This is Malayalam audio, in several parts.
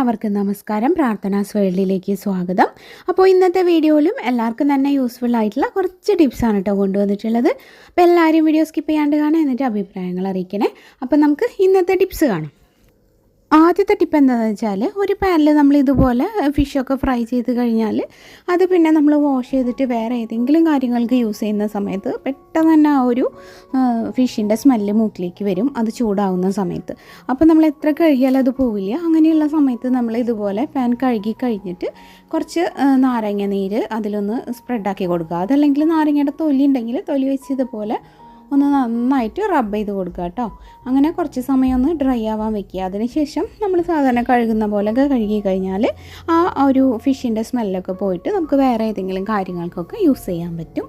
എല്ലാവർക്കും നമസ്കാരം. പ്രാർത്ഥനാസ് വേൾഡിലേക്ക് സ്വാഗതം. അപ്പോൾ ഇന്നത്തെ വീഡിയോയിലും എല്ലാവർക്കും തന്നെ യൂസ്ഫുൾ ആയിട്ടുള്ള കുറച്ച് ടിപ്സാണ് കേട്ടോ കൊണ്ടുവന്നിട്ടുള്ളത്. അപ്പോൾ എല്ലാവരും വീഡിയോ സ്കിപ്പ് ചെയ്യാണ്ട് കാണാം എന്നിട്ട് അഭിപ്രായങ്ങൾ അറിയിക്കണേ. അപ്പോൾ നമുക്ക് ഇന്നത്തെ ടിപ്സ് കാണാം. ആദ്യത്തെ ടിപ്പ് എന്താണെന്ന് വെച്ചാൽ ഒരു പാനിൽ നമ്മൾ ഇതുപോലെ ഫിഷൊക്കെ ഫ്രൈ ചെയ്ത് കഴിഞ്ഞാൽ അത് പിന്നെ നമ്മൾ വാഷ് ചെയ്തിട്ട് വേറെ ഏതെങ്കിലും കാര്യങ്ങൾക്ക് യൂസ് ചെയ്യുന്ന സമയത്ത് പെട്ടെന്ന് തന്നെ ആ ഒരു ഫിഷിന്റെ സ്മെല്ല് മൂക്കിലേക്ക് വരും. അത് ചൂടാവുന്ന സമയത്ത്. അപ്പോൾ നമ്മൾ എത്ര കഴുകിയാലും അത് പോവില്ല. അങ്ങനെയുള്ള സമയത്ത് നമ്മൾ ഇതുപോലെ പാൻ കഴുകി കഴിഞ്ഞിട്ട് കുറച്ച് നാരങ്ങ നീര് അതിലൊന്ന് സ്പ്രെഡാക്കി കൊടുക്കുക. അതല്ലെങ്കിൽ നാരങ്ങയുടെ തൊലി ഉണ്ടെങ്കിൽ തൊലി വെച്ച് ഇതുപോലെ ഒന്ന് നന്നായിട്ട് റബ്ബ് ചെയ്ത് കൊടുക്കുക കേട്ടോ അങ്ങനെ കുറച്ച് സമയം ഒന്ന് ഡ്രൈ ആവാൻ വെക്കുക. അതിനുശേഷം നമ്മൾ സാധാരണ കഴുകുന്ന പോലെയൊക്കെ കഴുകി കഴിഞ്ഞാൽ ആ ഒരു ഫിഷിന്റെ സ്മെല്ലൊക്കെ പോയിട്ട് നമുക്ക് വേറെ ഏതെങ്കിലും കാര്യങ്ങൾക്കൊക്കെ യൂസ് ചെയ്യാൻ പറ്റും.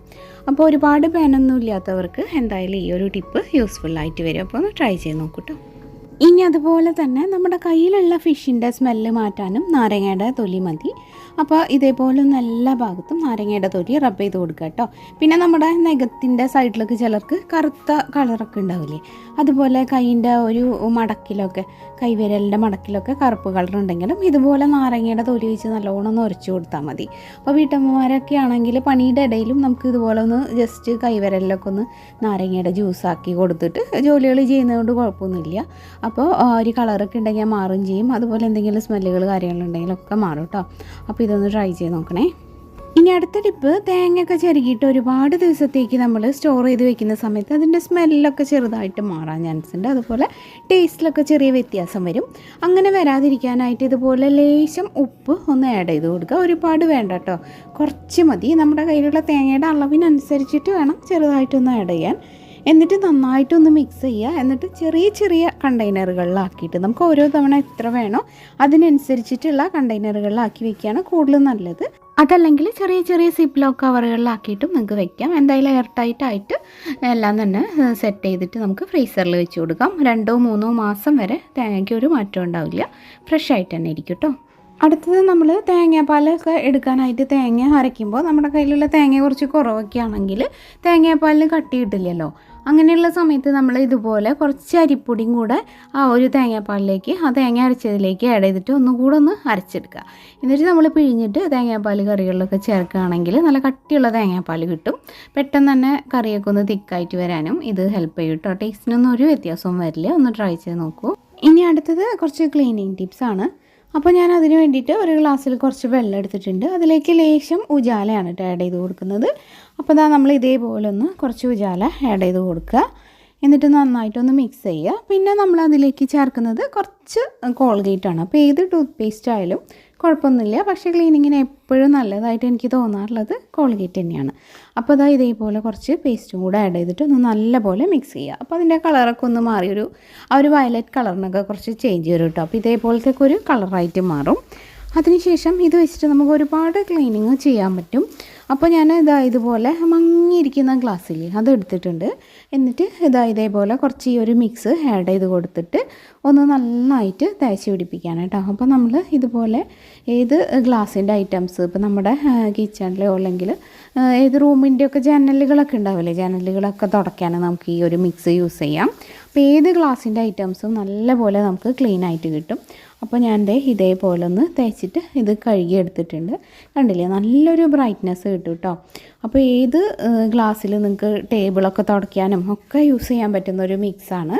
അപ്പോൾ ഒരുപാട് പേനൊന്നും ഇല്ലാത്തവർക്ക് എന്തായാലും ഈ ഒരു ടിപ്പ് യൂസ്ഫുള്ളായിട്ട് വരും. അപ്പോൾ ഒന്ന് ട്രൈ ചെയ്ത് നോക്കൂ കേട്ടോ ഇനി അതുപോലെ തന്നെ നമ്മുടെ കയ്യിലുള്ള ഫിഷിന്റെ സ്മെല്ല് മാറ്റാനും നാരങ്ങയുടെ തൊലി മതി. അപ്പോൾ ഇതേപോലെ എല്ലാ ഭാഗത്തും നാരങ്ങയുടെ തൊലി റബ്ബ് ചെയ്ത് കൊടുക്കുക കേട്ടോ പിന്നെ നമ്മുടെ നഖത്തിന്റെ സൈഡിലൊക്കെ ചിലർക്ക് കറുത്ത കളറൊക്കെ ഉണ്ടാവില്ലേ? അതുപോലെ കൈയിന്റെ ഒരു മടക്കിലൊക്കെ കൈവിരലിന്റെ മടക്കിലൊക്കെ കറുപ്പ് കളർ ഉണ്ടെങ്കിലും ഇതുപോലെ നാരങ്ങയുടെ തൊലി വെച്ച് നല്ലോണം ഒന്ന് ഉരച്ചു കൊടുത്താൽ മതി. അപ്പോൾ വീട്ടമ്മമാരൊക്കെ ആണെങ്കിൽ പണിയുടെ ഇടയിലും നമുക്ക് ഇതുപോലെ ഒന്ന് ജസ്റ്റ് കൈവിരലിലൊക്കെ ഒന്ന് നാരങ്ങയുടെ ജ്യൂസ് ആക്കി കൊടുത്തിട്ട് ജോലികൾ ചെയ്യുന്നതുകൊണ്ട് കുഴപ്പമൊന്നുമില്ല. അപ്പോൾ ഒരു കളറൊക്കെ ഉണ്ടെങ്കിൽ മാറും ചെയ്യും. അതുപോലെ എന്തെങ്കിലും സ്മെല്ലുകൾ കാര്യങ്ങളുണ്ടെങ്കിലൊക്കെ മാറും കേട്ടോ അപ്പോൾ ഇതൊന്ന് ട്രൈ ചെയ്ത് നോക്കണേ. ഇനി അടുത്ത ടിപ്പ് തേങ്ങയൊക്കെ ചെറുകിയിട്ട് ഒരുപാട് ദിവസത്തേക്ക് നമ്മൾ സ്റ്റോർ ചെയ്ത് വെക്കുന്ന സമയത്ത് അതിന്റെ സ്മെല്ലൊക്കെ ചെറുതായിട്ട് മാറാൻ ചാൻസ് ഉണ്ട്. അതുപോലെ ടേസ്റ്റിലൊക്കെ ചെറിയ വ്യത്യാസം വരും. അങ്ങനെ വരാതിരിക്കാനായിട്ട് ഇതുപോലെ ലേശം ഉപ്പ് ഒന്ന് ആഡ് ചെയ്ത് കൊടുക്കുക. ഒരുപാട് വേണ്ട കേട്ടോ കുറച്ച് മതി. നമ്മുടെ കയ്യിലുള്ള തേങ്ങയുടെ അളവിനനുസരിച്ചിട്ട് വേണം ചെറുതായിട്ടൊന്ന് ആഡ് ചെയ്യാൻ. എന്നിട്ട് നന്നായിട്ടൊന്ന് മിക്സ് ചെയ്യുക. എന്നിട്ട് ചെറിയ ചെറിയ കണ്ടെയ്നറുകളിലാക്കിയിട്ട് നമുക്ക് ഓരോ തവണ എത്ര വേണോ അതിനനുസരിച്ചിട്ടുള്ള കണ്ടെയ്നറുകളിലാക്കി വെക്കുകയാണ് കൂടുതൽ നല്ലത്. അതല്ലെങ്കിൽ ചെറിയ ചെറിയ സിപ്പ് ലോക്ക് കവറുകളിലാക്കിയിട്ടും നിങ്ങൾക്ക് വെക്കാം. എന്തായാലും എയർ ടൈറ്റ് ആയിട്ട് എല്ലാം തന്നെ സെറ്റ് ചെയ്തിട്ട് നമുക്ക് ഫ്രീസറിൽ വെച്ച് കൊടുക്കാം. രണ്ടോ മൂന്നോ മാസം വരെ തേങ്ങയ്ക്ക് ഒരു മാറ്റം ഉണ്ടാവില്ല. ഫ്രഷ് ആയിട്ട് തന്നെ ഇരിക്കും കേട്ടോ അടുത്തത് നമ്മൾ തേങ്ങാപ്പാലൊക്കെ എടുക്കാനായിട്ട് തേങ്ങ അരയ്ക്കുമ്പോൾ നമ്മുടെ കയ്യിലുള്ള തേങ്ങ കുറച്ച് കുറവൊക്കെ ആണെങ്കിൽ തേങ്ങാപ്പാലിന് കട്ടി കിട്ടില്ലല്ലോ. അങ്ങനെയുള്ള സമയത്ത് നമ്മൾ ഇതുപോലെ കുറച്ച് അരിപ്പൊടിയും കൂടെ ആ ഒരു തേങ്ങാപ്പാലിലേക്ക് ആ തേങ്ങ അരച്ചതിലേക്ക് ആഡ് ചെയ്തിട്ട് ഒന്നും കൂടെ ഒന്ന് അരച്ചെടുക്കുക. എന്നിട്ട് നമ്മൾ പിഴിഞ്ഞിട്ട് തേങ്ങാപ്പാൽ കറികളിലൊക്കെ ചേർക്കുകയാണെങ്കിൽ നല്ല കട്ടിയുള്ള തേങ്ങാപ്പാൽ കിട്ടും. പെട്ടെന്ന് തന്നെ കറിയൊക്കെ ഒന്ന് തിക്കായിട്ട് വരാനും ഇത് ഹെൽപ്പ് ചെയ്യും കേട്ടോ ടേസ്റ്റിനൊന്നും ഒരു വ്യത്യാസവും വരില്ല. ഒന്ന് ട്രൈ ചെയ്ത് നോക്കൂ. ഇനി അടുത്തത് കുറച്ച് ക്ലീനിങ് ടിപ്സ് ആണ്. അപ്പോൾ ഞാൻ അതിന് വേണ്ടിയിട്ട് ഒരു ഗ്ലാസ്സിൽ കുറച്ച് വെള്ളം എടുത്തിട്ടുണ്ട്. അതിലേക്ക് ലേശം ഉജാലയാണ് കേട്ടോ ആഡ് ചെയ്ത് കൊടുക്കുന്നത്. അപ്പോൾ ഇതാ നമ്മൾ ഇതേപോലെ ഒന്ന് കുറച്ച് ഉജാല ആഡ് ചെയ്ത് കൊടുക്കുക. എന്നിട്ട് നന്നായിട്ടൊന്ന് മിക്സ് ചെയ്യുക. പിന്നെ നമ്മൾ അതിലേക്ക് ചേർക്കുന്നത് കുറച്ച് കോൾഗേറ്റാണ് അപ്പോൾ ഏത് ടൂത്ത് പേസ്റ്റ് ആയാലും കുഴപ്പമൊന്നുമില്ല. പക്ഷേ ക്ലീനിങ്ങിന് എപ്പോഴും നല്ലതായിട്ട് എനിക്ക് തോന്നാറുള്ളത് കോൾഗേറ്റ് തന്നെയാണ്. അപ്പോൾ അതാ ഇതേപോലെ കുറച്ച് പേസ്റ്റും കൂടെ ആഡ് ചെയ്തിട്ട് ഒന്ന് നല്ലപോലെ മിക്സ് ചെയ്യുക. അപ്പോൾ അതിന്റെ കളറൊക്കെ ഒന്ന് മാറി ഒരു ആ ഒരു വയലറ്റ് കളറിനൊക്കെ കുറച്ച് ചേഞ്ച് വരും കേട്ടോ. അപ്പോൾ ഇതേപോലത്തെ ഒരു കളറായിട്ട് മാറും. അതിനുശേഷം ഇത് വെച്ചിട്ട് നമുക്ക് ഒരുപാട് ക്ലീനിങ് ചെയ്യാൻ പറ്റും. അപ്പോൾ ഞാൻ ഇതാ ഇതുപോലെ മങ്ങിയിരിക്കുന്ന ഗ്ലാസ്സിൽ അത് എടുത്തിട്ടുണ്ട്. എന്നിട്ട് ഇതാ ഇതേപോലെ കുറച്ച് ഈ ഒരു മിക്സ് ആഡ് ചെയ്ത് കൊടുത്തിട്ട് ഒന്ന് നന്നായിട്ട് തേച്ച് പിടിപ്പിക്കാൻ കേട്ടോ. അപ്പോൾ നമ്മൾ ഇതുപോലെ ഏത് ഗ്ലാസിന്റെ ഐറ്റംസ് ഇപ്പോൾ നമ്മുടെ കിച്ചണിലോ അല്ലെങ്കിൽ ഏത് റൂമിന്റെയൊക്കെ ജനലുകളൊക്കെ ഉണ്ടാവില്ലേ? ജനലുകളൊക്കെ തുടയ്ക്കാൻ നമുക്ക് ഈ ഒരു മിക്സ് യൂസ് ചെയ്യാം. അപ്പോൾ ഏത് ഗ്ലാസിന്റെ ഐറ്റംസും നല്ലപോലെ നമുക്ക് ക്ലീൻ ആയിട്ട് കിട്ടും. അപ്പോൾ ഞാൻ ദേ ഇതേപോലെ ഒന്ന് തേച്ചിട്ട് ഇത് കഴുകി എടുത്തിട്ടുണ്ട് കണ്ടില്ലേ? നല്ലൊരു ബ്രൈറ്റ്നെസ് കിട്ടും കേട്ടോ അപ്പോൾ ഏത് ഗ്ലാസ്സിൽ നിങ്ങൾക്ക് ടേബിളൊക്കെ തുടയ്ക്കാനും ഒക്കെ യൂസ് ചെയ്യാൻ പറ്റുന്ന ഒരു മിക്സാണ്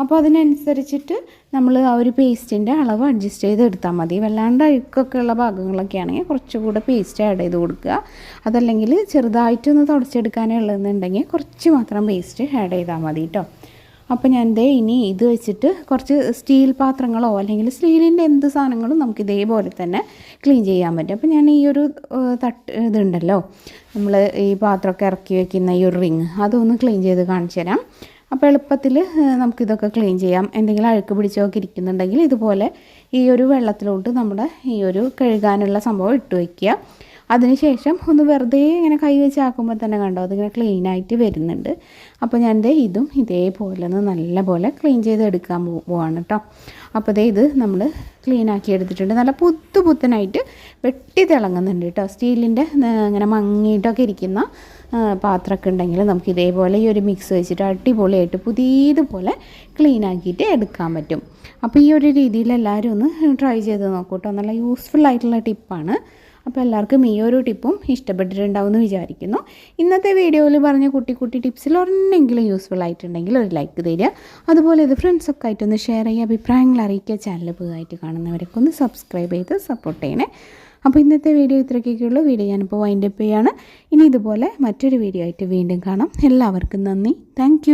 അപ്പോൾ അതിനനുസരിച്ചിട്ട് നമ്മൾ ആ ഒരു പേസ്റ്റിന്റെ അളവ് അഡ്ജസ്റ്റ് ചെയ്ത് എടുത്താൽ മതി. വല്ലാണ്ട് അഴുക്കൊക്കെ ഉള്ള ഭാഗങ്ങളൊക്കെ ആണെങ്കിൽ കുറച്ചുകൂടെ പേസ്റ്റ് ആഡ് ചെയ്ത് കൊടുക്കുക. അതല്ലെങ്കിൽ ചെറുതായിട്ടൊന്ന് തുടച്ചെടുക്കാനുള്ളതെന്നുണ്ടെങ്കിൽ കുറച്ച് മാത്രം പേസ്റ്റ് ആഡ് ചെയ്താൽ മതി കേട്ടോ അപ്പോൾ ഞാൻ ദേ ഇനി ഇത് വെച്ചിട്ട് കുറച്ച് സ്റ്റീൽ പാത്രങ്ങളോ അല്ലെങ്കിൽ സ്റ്റീലിന്റെ എന്ത് സാധനങ്ങളും നമുക്ക് ഇതേപോലെ തന്നെ ക്ലീൻ ചെയ്യാൻ പറ്റും. അപ്പോൾ ഞാൻ ഈ ഒരു തട്ട് ഇതുണ്ടല്ലോ നമ്മൾ ഈ പാത്രമൊക്കെ ഇറക്കി വെക്കുന്ന ഈ ഒരു റിങ് അതൊന്ന് ക്ലീൻ ചെയ്ത് കാണിച്ചു തരാം. അപ്പോൾ എളുപ്പത്തിൽ നമുക്കിതൊക്കെ ക്ലീൻ ചെയ്യാം. എന്തെങ്കിലും അഴുക്ക് പിടിച്ചൊക്കെ ഇരിക്കുന്നുണ്ടെങ്കിൽ ഇതുപോലെ ഈ ഒരു വെള്ളത്തിലോട്ട് നമ്മുടെ ഈ ഒരു കഴുകാനുള്ള സംഭവം ഇട്ട് വയ്ക്കുക അതിനുശേഷം ഒന്ന് വെറുതെ ഇങ്ങനെ കൈ വെച്ച് ആക്കുമ്പോൾ തന്നെ കണ്ടോ അതിങ്ങനെ ക്ലീൻ ആയിട്ട് വരുന്നുണ്ട്. അപ്പോൾ ഞാൻ ദേ ഇതും ഇതേപോലെ ഒന്ന് നല്ലപോലെ ക്ലീൻ ചെയ്ത് എടുക്കാൻ പോവാണ് കേട്ടോ അപ്പോൾ ദേ ഇത് നമ്മൾ ക്ലീൻ ആക്കി എടുത്തിട്ടുണ്ട്. നല്ല പുത്തു പുത്തനായിട്ട് വെട്ടി തിളങ്ങുന്നുണ്ട് കേട്ടോ സ്റ്റീലിന്റെ ഇങ്ങനെ മങ്ങിയിട്ടൊക്കെ ഇരിക്കുന്ന പാത്രമൊക്കെ ഉണ്ടെങ്കിൽ നമുക്ക് ഇതേപോലെ ഈ ഒരു മിക്സ് വെച്ചിട്ട് അടിപൊളിയായിട്ട് പുതിയതുപോലെ ക്ലീൻ ആക്കിയിട്ട് എടുക്കാൻ പറ്റും. അപ്പോൾ ഈ ഒരു രീതിയിൽ എല്ലാവരും ഒന്ന് ട്രൈ ചെയ്ത് നോക്കൂട്ടോ നല്ല യൂസ്ഫുൾ ആയിട്ടുള്ള ടിപ്പാണ് അപ്പോൾ എല്ലാവർക്കും ഈ ഒരു ടിപ്പും ഇഷ്ടപ്പെട്ടിട്ടുണ്ടാവുമെന്ന് വിചാരിക്കുന്നു. ഇന്നത്തെ വീഡിയോയിൽ പറഞ്ഞ കുട്ടി കുട്ടി ടിപ്സിൽ ഒരെണ്ണെങ്കിലും യൂസ്ഫുൾ ആയിട്ടുണ്ടെങ്കിൽ ഒരു ലൈക്ക് തരിക. അതുപോലെ ഇത് ഫ്രണ്ട്സൊക്കെ ആയിട്ടൊന്ന് ഷെയർ ചെയ്യുക. അഭിപ്രായങ്ങൾ അറിയിക്കുക. ചാനൽ പുതുതായിട്ട് കാണുന്നവരൊക്കെ ഒന്ന് സബ്സ്ക്രൈബ് ചെയ്ത് സപ്പോർട്ട് ചെയ്യണേ. അപ്പോൾ ഇന്നത്തെ വീഡിയോ ഇത്രയ്ക്കൊക്കെയുള്ളൂ വീഡിയോ ഞാനിപ്പോൾ വൈൻഡപ്പ് ചെയ്യാണ്. ഇനി ഇതുപോലെ മറ്റൊരു വീഡിയോ ആയിട്ട് വീണ്ടും കാണാം. എല്ലാവർക്കും നന്ദി. താങ്ക്